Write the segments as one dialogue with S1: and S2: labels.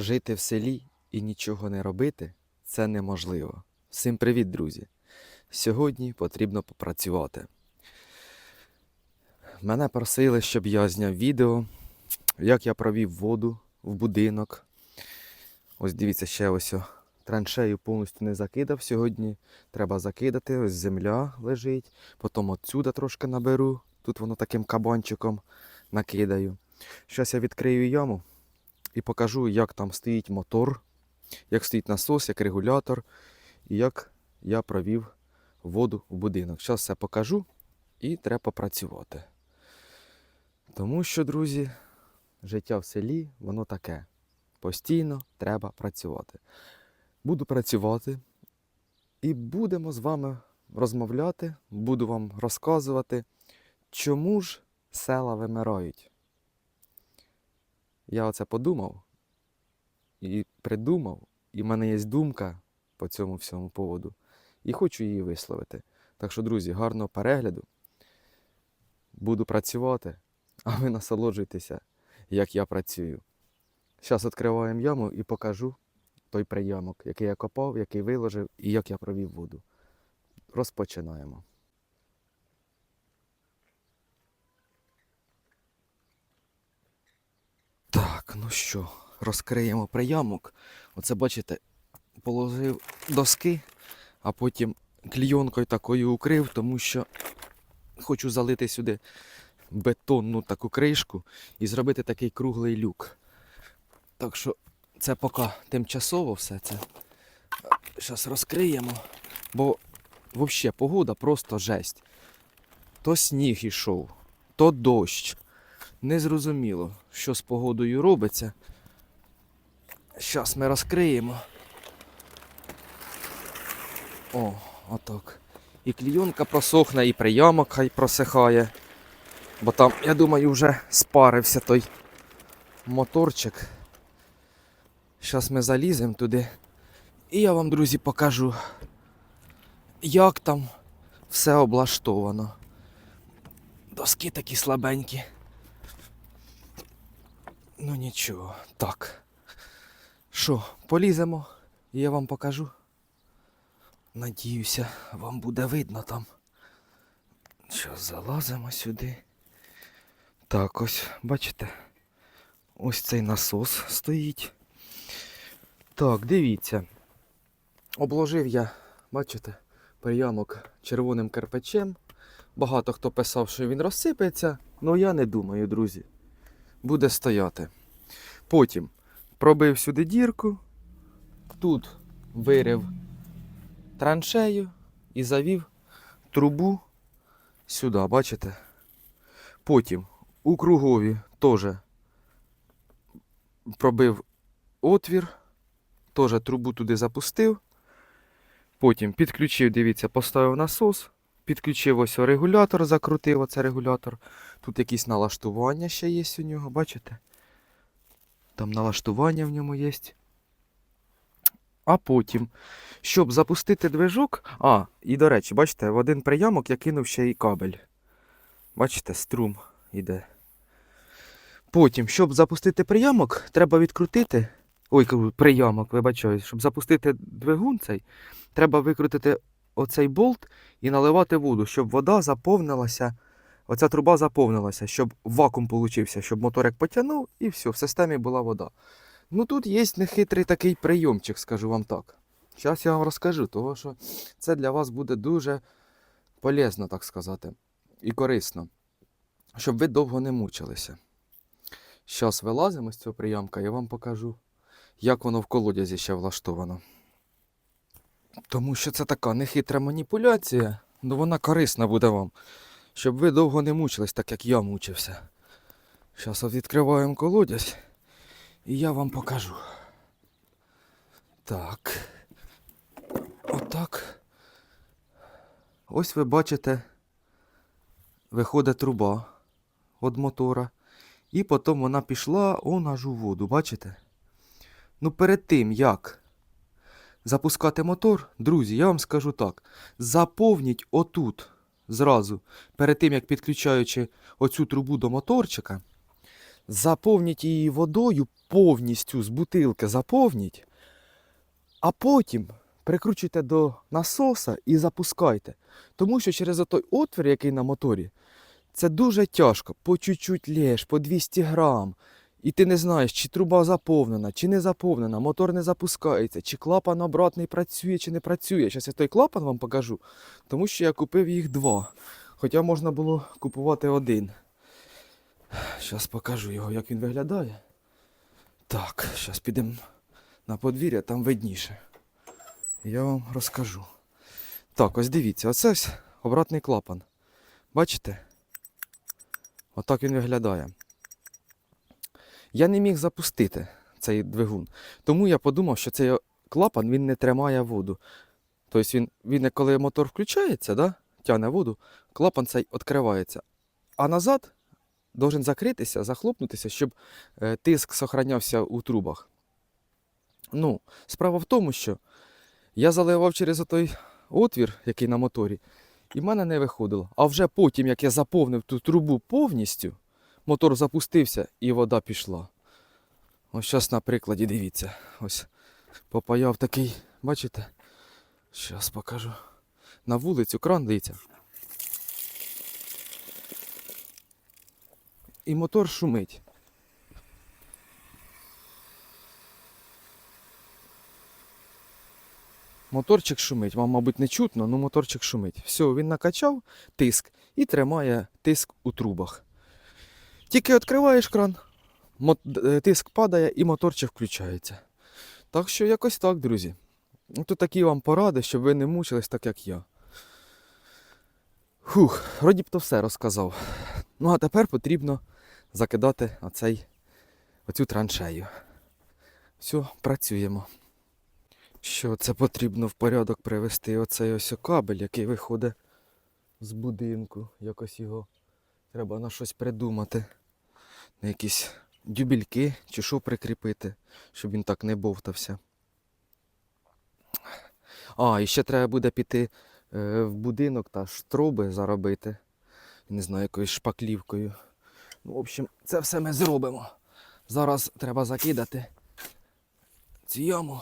S1: Жити в селі і нічого не робити це неможливо. Всім привіт, друзі! Сьогодні потрібно попрацювати. Мене просили, щоб я зняв відео, як я провів воду в будинок. Ось дивіться, ще ось траншею повністю не закидав сьогодні. Треба закидати, ось земля лежить. Потім отсюди трошки наберу. Тут воно таким кабанчиком накидаю. Зараз я відкрию яму і покажу, як там стоїть мотор, як стоїть насос, як регулятор, і як я провів воду в будинок. Зараз все покажу і треба попрацювати. Тому що, друзі, життя в селі, воно таке. Постійно треба працювати. Буду працювати і будемо з вами розмовляти, буду вам розказувати, чому ж села вимирають. Я оце подумав і придумав, і в мене є думка по цьому всьому поводу. І хочу її висловити. Так що, друзі, гарного перегляду. Буду працювати, а ви насолоджуйтеся, як я працюю. Зараз відкриваємо яму і покажу той приямок, який я копав, який виложив і як я провів воду. Розпочинаємо. Так, ну що, розкриємо приямок. Оце бачите, положив доски, а потім клійонкою такою укрив, тому що хочу залити сюди бетонну таку кришку і зробити такий круглий люк. Так що це поки тимчасово все це. Зараз розкриємо, бо взагалі погода просто жесть. То сніг ішов, то дощ. Незрозуміло, що з погодою робиться. Зараз ми розкриємо. О, отак. І клійонка просохне, і приямок хай просихає. Бо там, я думаю, вже спарився той моторчик. Зараз ми заліземо туди. І я вам, друзі, покажу, як там все облаштовано. Доски такі слабенькі. Ну нічого. Так. Що, поліземо, і я вам покажу. Надіюся, вам буде видно там. Що, залазимо сюди. Так, ось, бачите? Ось цей насос стоїть. Так, дивіться. Обложив я, бачите, приямок червоним кирпичем. Багато хто писав, що він розсипеться, але я не думаю, друзі. Буде стояти. Потім пробив сюди дірку, тут вирив траншею і завів трубу сюди, бачите? Потім у кругові теж пробив отвір, теж трубу туди запустив. Потім підключив, дивіться, поставив насос, підключив ось регулятор, закрутив оце регулятор. Тут якісь налаштування ще є у нього, бачите? Там налаштування в ньому є. А потім, щоб запустити движок. А, і до речі, бачите, в один приямок я кинув ще і кабель. Бачите, струм іде. Потім, щоб запустити приямок, треба відкрутити. Ой, приямок, вибачаюсь, щоб запустити двигун цей, треба викрутити оцей болт і наливати воду, щоб вода заповнилася. Оця труба заповнилася, щоб вакуум получився, щоб мотор як потягнув і все, в системі була вода. Ну тут є нехитрий такий прийомчик, скажу вам так. Зараз я вам розкажу, тому що це для вас буде дуже полезно, так сказати, і корисно, щоб ви довго не мучилися. Зараз вилазимо з цього прийомка, я вам покажу, як воно в колодязі ще влаштовано. Тому що це така нехитра маніпуляція, але вона корисна буде вам, щоб ви довго не мучились, так як я мучився. Зараз відкриваємо колодязь і я вам покажу. Так. Отак. Ось ви бачите, виходить труба від мотора. І потім вона пішла он аж у воду, бачите? Ну, перед тим, як запускати мотор, друзі, я вам скажу так: заповніть отут зразу, перед тим, як підключаючи оцю трубу до моторчика, заповніть її водою повністю з бутилки заповніть, а потім прикручуйте до насоса і запускайте. Тому що через той отвір, який на моторі, це дуже тяжко. По чуть-чуть лєш, по 200 грам. І ти не знаєш, чи труба заповнена, чи не заповнена, мотор не запускається, чи клапан обратний працює, чи не працює. Зараз я той клапан вам покажу, тому що я купив їх два. Хоча можна було купувати один. Зараз покажу його, як він виглядає. Так, зараз підемо на подвір'я, там видніше. Я вам розкажу. Так, ось дивіться, оце ось обратний клапан. Бачите? Отак він виглядає. Я не міг запустити цей двигун, тому я подумав, що цей клапан він не тримає воду. Тобто він, він коли мотор включається, да, тягне воду, клапан цей відкривається. А назад должен закритися, захлопнутися, щоб е, тиск зберігався у трубах. Ну, справа в тому, що я заливав через той отвір, який на моторі, і в мене не виходило. А вже потім, як я заповнив ту трубу повністю, мотор запустився і вода пішла. Ось зараз на прикладі дивіться. Ось попаяв такий, бачите? Зараз покажу. На вулицю кран дивіться. І мотор шумить. Моторчик шумить. Вам, мабуть, не чутно, але моторчик шумить. Все, він накачав тиск і тримає тиск у трубах. Тільки відкриваєш кран, е, тиск падає і моторчик включається. Так що якось так, друзі. То такі вам поради, щоб ви не мучились так, як я. Хух, вроді б то все розказав. Ну а тепер потрібно закидати оцей, оцю траншею. Все, працюємо. Що це потрібно в порядок привести оцей ось кабель, який виходить з будинку. Якось його треба на щось придумати. На якісь дюбільки чи що прикріпити, щоб він так не бовтався. А, і ще треба буде піти е, в будинок та штроби заробити. Не знаю, якоюсь шпаклівкою. Ну, в общем, це все ми зробимо. Зараз треба закидати цю яму.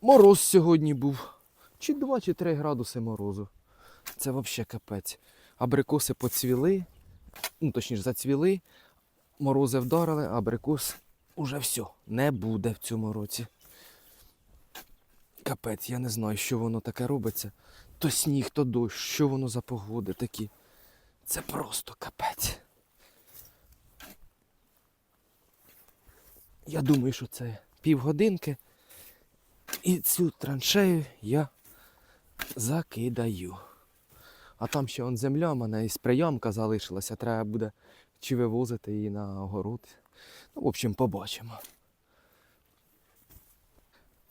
S1: Мороз сьогодні був. Чи 2, чи 3 градуси морозу. Це взагалі капець. Абрикоси поцвіли, ну точніше зацвіли, морози вдарили, абрикос уже все, не буде в цьому році. Капець, я не знаю, що воно таке робиться. То сніг, то дощ, що воно за погоди такі. Це просто капець. Я думаю, що це півгодинки. І цю траншею я закидаю. А там ще он земля, в мене із прийомка залишилася. Треба буде чи вивозити її на огород. Ну, в общем, побачимо.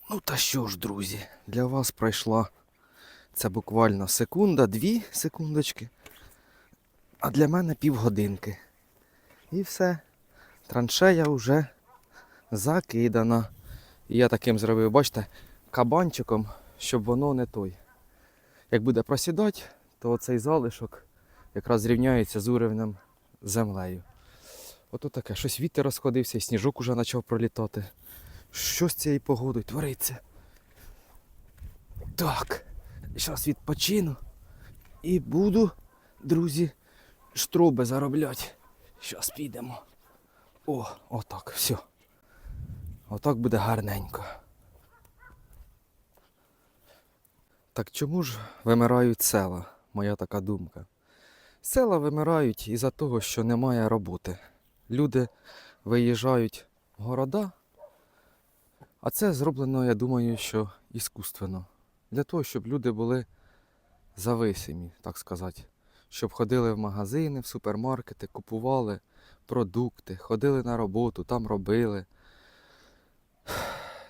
S1: Ну та що ж, друзі, для вас пройшла це буквально секунда, дві секундочки. А для мене півгодинки. І все. Траншея вже закидана. І я таким зробив, бачите, кабанчиком, щоб воно не той. Як буде просідати, то цей залишок якраз зрівняється з уровнем землею. Ото таке, щось вітер розходився, і сніжок уже почав пролітати. Що з цією погодою твориться? Так, зараз відпочину і буду, друзі, штроби заробляти. Зараз підемо. О, отак, все. Отак буде гарненько. Так чому ж вимирають села? Моя така думка. Села вимирають із-за того, що немає роботи. Люди виїжджають в города, а це зроблено, я думаю, що іскусственно. Для того, щоб люди були зависимі, так сказати. Щоб ходили в магазини, в супермаркети, купували продукти, ходили на роботу, там робили.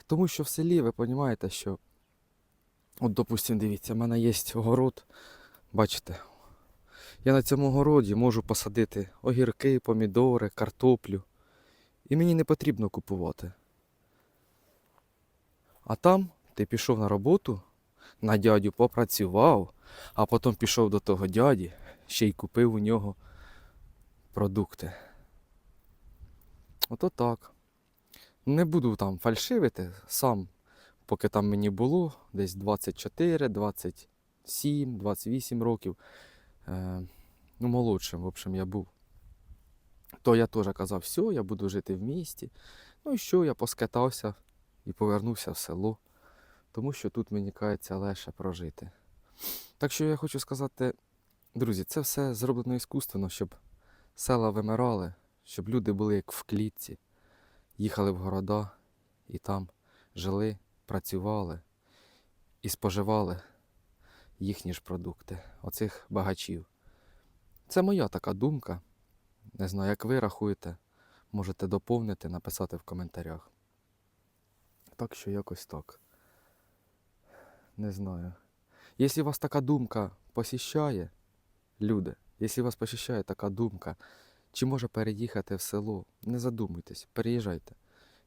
S1: Тому що в селі ви розумієте, що, от, допустимо, дивіться, в мене є огород, бачите, я на цьому городі можу посадити огірки, помідори, картоплю. І мені не потрібно купувати. А там ти пішов на роботу, на дядю попрацював, а потім пішов до того дяді, ще й купив у нього продукти. Ото так. Не буду там фальшивити сам, поки там мені було десь 24, 27, 28 років. Е, ну, молодшим, в общем, я був. То я теж казав, все, я буду жити в місті. Ну і що, я поскатався і повернувся в село, тому що тут мені кається легше прожити. Так що я хочу сказати, друзі, це все зроблено іскусственно, щоб села вимирали, щоб люди були як в клітці, їхали в города і там жили, працювали і споживали їхні ж продукти, оцих багачів. Це моя така думка. Не знаю, як ви рахуєте, можете доповнити, написати в коментарях. Так що якось так. Не знаю. Якщо вас така думка посіщає, люди, якщо вас посіщає така думка, чи може переїхати в село, не задумуйтесь, переїжджайте.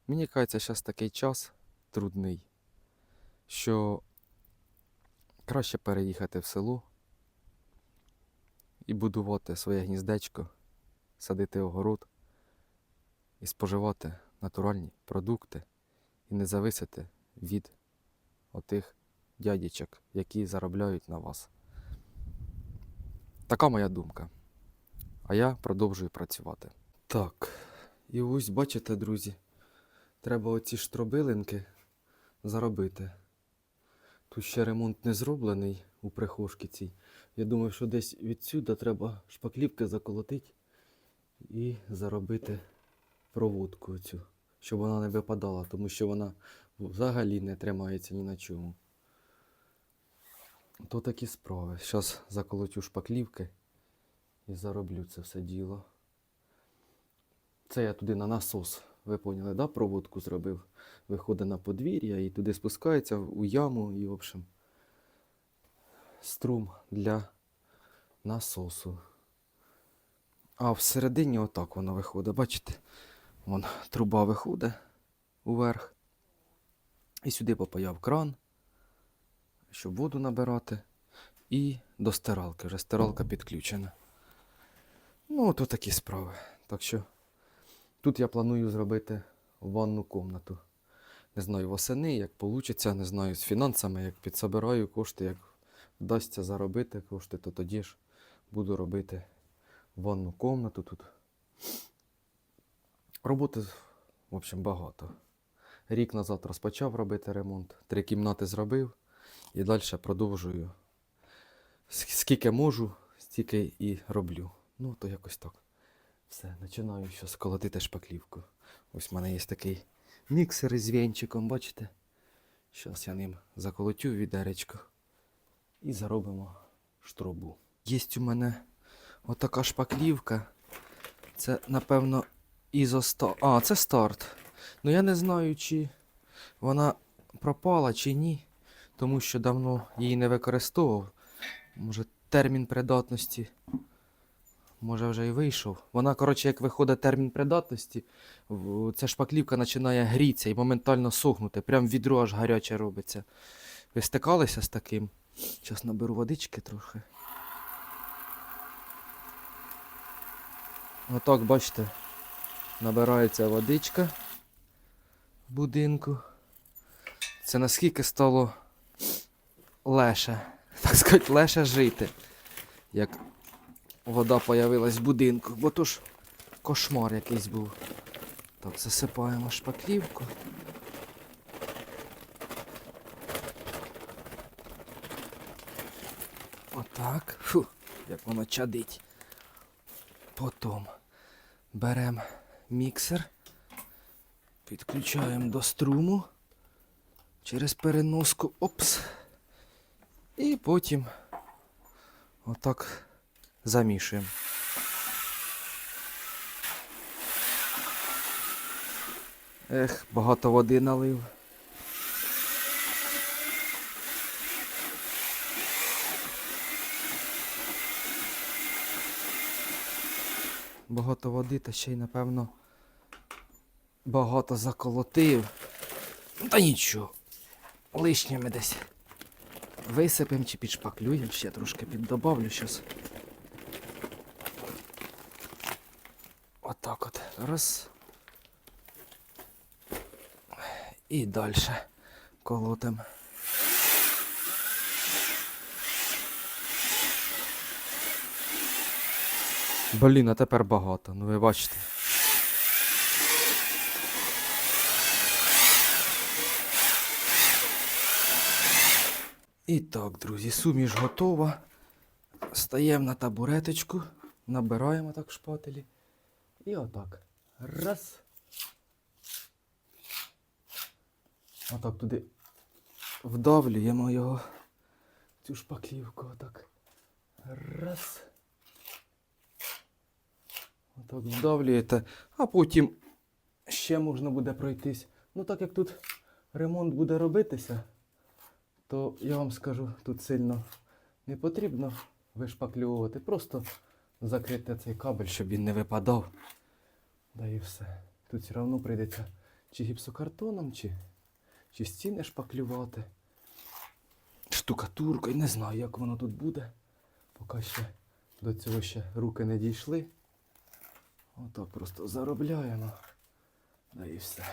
S1: Мені кажеться, зараз такий час трудний, що краще переїхати в село і будувати своє гніздечко, садити огород і споживати натуральні продукти і не зависити від отих дядічок, які заробляють на вас. Така моя думка. А я продовжую працювати. Так, і ось бачите, друзі, треба оці штробилинки заробити. Тут ще ремонт не зроблений у прихожці цій. Я думаю, що десь відсюди треба шпаклівки заколотити і заробити проводку цю, щоб вона не випадала, тому що вона взагалі не тримається ні на чому. То такі справи. Зараз заколотю шпаклівки і зароблю це все діло. Це я туди на насос, ви поняли, да? проводку зробив. Виходить на подвір'я і туди спускається у яму і, в общем, струм для насосу. А всередині отак воно виходить. Бачите? Вон труба виходить уверх. І сюди попаяв кран, щоб воду набирати. І до стиралки. Вже стиралка підключена. Ну, то такі справи. Так що тут я планую зробити ванну комнату. Не знаю, восени, як вийде, не знаю, з фінансами, як підсобираю кошти, як вдасться заробити кошти, то тоді ж буду робити ванну комнату тут. Роботи, в общем, багато. Рік назад розпочав робити ремонт, три кімнати зробив і далі продовжую. Скільки можу, стільки і роблю. Ну, то якось так. Все, починаю зараз колотити шпаклівку. Ось в мене є такий міксер із вінчиком, бачите? Зараз я ним заколотю відеречко і заробимо штробу. Є у мене отака шпаклівка. Це, напевно, ізоста. А, це старт. Ну я не знаю, чи вона пропала, чи ні. Тому що давно її не використовував. Може, термін придатності. Може вже і вийшов. Вона, коротше, як виходить термін придатності, ця шпаклівка починає грітися і моментально сохнути. Прям відро аж гаряче робиться. Ви стикалися з таким? Зараз наберу водички трохи. Отак, бачите, набирається водичка в будинку. Це наскільки стало леше, так сказати, леше жити, як вода появилась в будинку, бо то ж кошмар якийсь був. Так, засипаємо шпаклівку. Отак. Фу, як воно чадить. Потім беремо міксер, підключаємо до струму через переноску. Опс. І потім отак замішуємо. Ех, багато води налив. Багато води, та ще й, напевно, багато заколотив. Та нічого. Лишніми десь висипемо чи підшпаклюємо, ще трошки піддобавлю щас. Отак от. Раз. І далі колотим. Блін, а тепер багато, ну ви бачите. І так, друзі, суміш готова. Стаємо на табуреточку, набираємо так шпателі. І отак. Раз. Отак туди вдавлюємо його. Цю шпаклівку отак. Раз. Отак вдавлюєте, а потім ще можна буде пройтись. Ну так як тут ремонт буде робитися, то я вам скажу, тут сильно не потрібно вишпаклювати. Просто закрити цей кабель, щоб він не випадав. Да і все. Тут все одно прийдеться чи гіпсокартоном, чи, чи стіни шпаклювати. Штукатуркою, не знаю, як воно тут буде. Поки ще до цього ще руки не дійшли. Отак просто заробляємо. Да і все.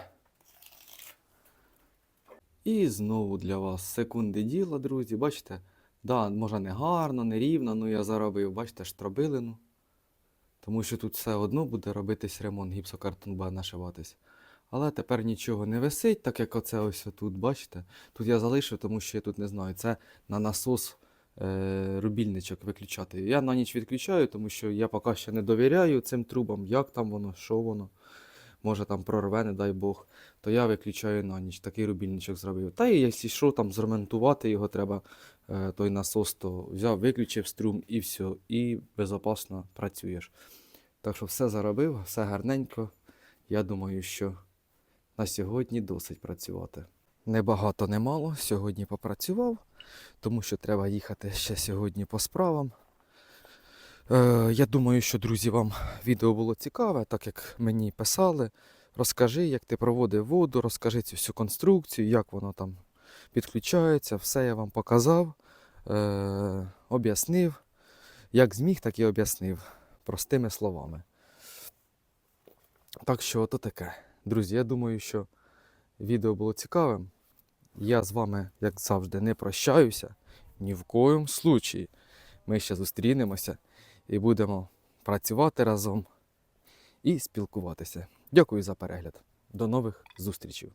S1: І знову для вас секунди діла, друзі. Бачите? Да, може не гарно, не рівно, але я заробив, бачите, штробилину. Тому що тут все одно буде робитись ремонт, гіпсокартон буде нашиватись. Але тепер нічого не висить, так як оце ось тут, бачите. Тут я залишив, тому що я тут не знаю. Це на насос е, рубільничок виключати. Я на ніч відключаю, тому що я поки ще не довіряю цим трубам, як там воно, що воно. Може там прорве, не дай Бог, то я виключаю на ніч, такий рубільничок зробив. Та і якщо що, там зремонтувати його треба, е, той насос, то взяв, виключив струм і все, і безпечно працюєш. Так що все заробив, все гарненько. Я думаю, що на сьогодні досить працювати. Небагато, немало. Сьогодні попрацював, тому що треба їхати ще сьогодні по справам. Е, я думаю, що, друзі, вам відео було цікаве, так як мені писали. Розкажи, як ти проводив воду, розкажи цю всю конструкцію, як воно там підключається. Все я вам показав, е, об'яснив. Як зміг, так і об'яснив простими словами. Так що то таке. Друзі, я думаю, що відео було цікавим. Я з вами, як завжди, не прощаюся. Ні в коєму случаї. Ми ще зустрінемося і будемо працювати разом і спілкуватися. Дякую за перегляд. До нових зустрічей.